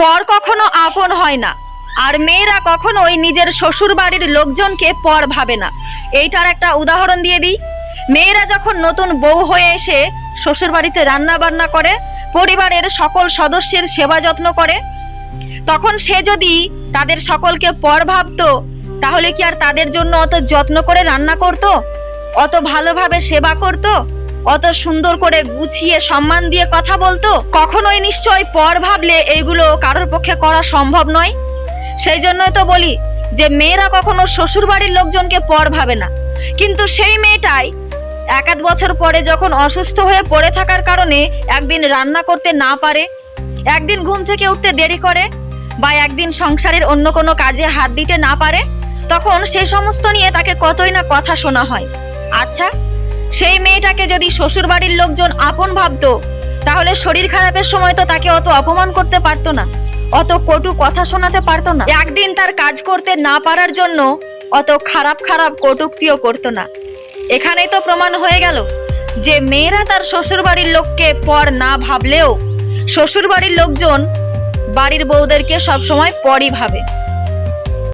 পর কখনো আপন হয় না। আর মেয়েরা কখনোই নিজের শ্বশুর বাড়ির লোকজনকে পর ভাবে না। এইটার একটা উদাহরণ দিয়ে দিই। মেয়েরা যখন নতুন বউ হয়ে এসে শ্বশুর বাড়িতে রান্না বান্না করে, পরিবারের সকল সদস্যের সেবা যত্ন করে, তখন সে যদি তাদের সকলকে পর ভাবতো, তাহলে কি আর তাদের জন্য অত যত্ন করে রান্না করত? অত ভালোভাবে সেবা করত? অত সুন্দর করে গুছিয়ে সম্মান দিয়ে কথা বলতো? কখনোই নিশ্চয় পর ভাবলে এইগুলো কারোর পক্ষে করা সম্ভব নয়। সেই জন্যই তো বলি যে, মেয়েরা কখনো শ্বশুর বাড়ির লোকজনকে পর ভাবে না। কিন্তু সেই মেয়েটাই এক আধ বছর পরে যখন অসুস্থ হয়ে পড়ে থাকার কারণে একদিন রান্না করতে না পারে, একদিন ঘুম থেকে উঠতে দেরি করে বা একদিন সংসারের অন্য কোনো কাজে হাত দিতে না পারে, তখন সেই সমস্ত নিয়ে তাকে কতই না কথা শোনা হয়। আচ্ছা সেই মেয়েটাকে যদি শ্বশুর বাড়ির লোকজন আপন ভাবতো, তাহলে শরীর খারাপের সময় তো তাকে অত অপমান করতে পারতো না, অত কটু কথা শোনাতে পারতো না। একদিন তার কাজ করতে না পারার জন্য অত খারাপ খারাপ কটুক্তিও করতো না। এখানেই তো প্রমাণ হয়ে গেল যে মেয়েরা তার শ্বশুর বাড়ির লোককে পর না ভাবলেও শ্বশুর বাড়ির লোকজন বাড়ির বউদেরকে সবসময় পরই ভাবে।